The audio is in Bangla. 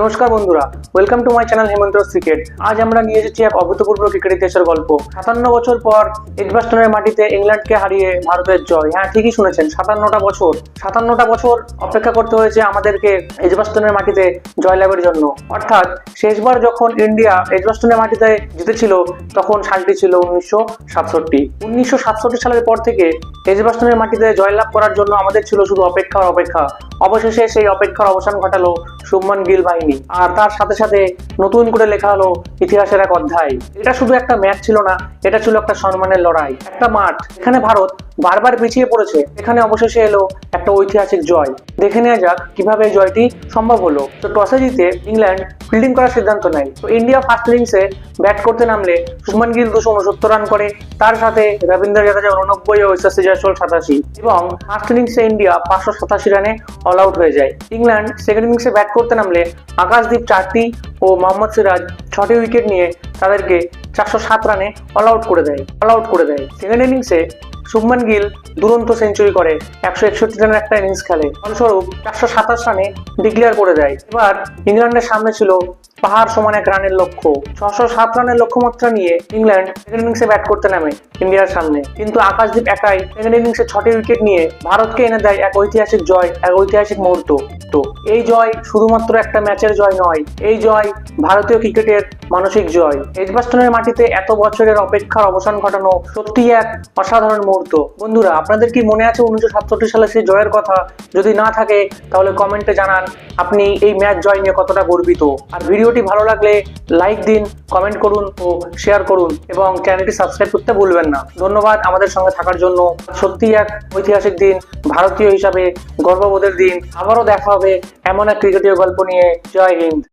নমস্কার বন্ধুরা welcome to my channel Hemanta cricket আজ আমরা নিয়ে এসেছি এক অভূতপূর্ব ক্রিকেট ইতিহাসের গল্প। সাতান্ন বছর পর এজবাস্টনের মাটিতে ইংল্যান্ডকে হারিয়ে ভারতের জয়। হ্যাঁ ঠিকই শুনেছেন, সাতান্নটা বছর। সাতান্নটা বছর অপেক্ষা করতে হয়েছে আমাদেরকে এজবাস্টনের মাটিতে জয়লাভের জন্য। অর্থাৎ শেষবার যখন ইন্ডিয়া এজবাস্টনের মাটিতে জিতেছিল, তখন সালটি ছিল উনিশশো সাতষট্টি। উনিশশো সাতষট্টি সালের পর থেকে এজবাস্টনের মাটিতে জয়লাভ করার জন্য আমাদের ছিল শুধু অপেক্ষা অপেক্ষা। অবশেষে সেই অপেক্ষার অবসান ঘটালো শুভমান গিল বাহিনী। আর তার সাথে সাথে নতুন করে লেখা হলো ইতিহাসের এক অধ্যায়। এটা শুধু একটা ম্যাচ ছিল না, এটা ছিল একটা সম্মানের লড়াই, একটা মাঠ। এখানে ভারত বারবার পিছিয়ে পড়েছে। এখানে অবশেষে এলো একটা ঐতিহাসিক জয়। দেখে নেওয়া যাক কীভাবে এই জয়টি সম্ভব হলো। তো টসে জিতে ইংল্যান্ড ফিল্ডিং করার সিদ্ধান্ত নেয়। তো ইন্ডিয়া ফার্স্ট ইনিংসে ব্যাট করতে নামলে শুভমান গিল দুশো উনসত্তর রান করে। তার সাথে রবীন্দ্র জাদেজা উননব্বই ও ইসাসি জয়সওয়াল সাতাশি। এবং ফার্স্ট ইনিংসে ইন্ডিয়া পাঁচশো সাতাশি রানে অল আউট হয়ে যায়। ইংল্যান্ড সেকেন্ড ইনিংসে ব্যাট করতে নামলে আকাশদীপ চারটি ও মোহাম্মদ সিরাজ ছটি উইকেট নিয়ে তাদেরকে চারশো সাত রানে অল আউট করে দেয়। অল আউট করে দেয়। সেকেন্ড ইনিংসে শুভমান গিল দুরন্ত সেঞ্চুরি করে। একশো একষট্টি রানের একটা ইনিংস খেলে। ফলস্বরূপ চারশো সাতাশ রানে ডিক্লেয়ার করে দেয়। এবার ইংল্যান্ডের সামনে ছিল পাহাড় সমান এক রানের লক্ষ্য। ছশো সাত রানের লক্ষ্যমাত্রা নিয়ে ইংল্যান্ড সেকেন্ড ইনিংসে ব্যাট করতে নামে ইন্ডিয়ার সামনে। কিন্তু আকাশদীপ একাই সেকেন্ড ইনিংসে ছটি উইকেট নিয়ে ভারতকে এনে দেয় এক ঐতিহাসিক জয়, এক ঐতিহাসিক মুহূর্ত। তো এই জয় শুধুমাত্র একটা ম্যাচের জয় নয়, এই জয় ভারতীয় ক্রিকেটের মানসিক জয়। এজবাস্টনের মাটিতে এত বছরের অপেক্ষার অবসান ঘটানো সত্যি এক অসাধারণ মুহূর্ত। বন্ধুরা, আপনাদের কি মনে আছে উনিশশো সাতষট্টি সালে সেই জয়ের কথা? যদি না থাকে, তাহলে কমেন্টে জানান, আপনি এই ম্যাচ জয় নিয়ে কতটা গর্বিত। আর ভিডিওটি ভালো লাগলে লাইক দিন কমেন্ট করুন ও শেয়ার করুন এবং চ্যানেলটি সাবস্ক্রাইব করতে ভুলবেন না। ধন্যবাদ আমাদের সঙ্গে থাকার জন্য। সত্যি এক ঐতিহাসিক দিন, ভারতীয় হিসাবে গর্ববোধের দিন। আবারও দেখা হবে এমন এক ক্রিকেটীয় গল্প নিয়ে। জয় হিন্দ।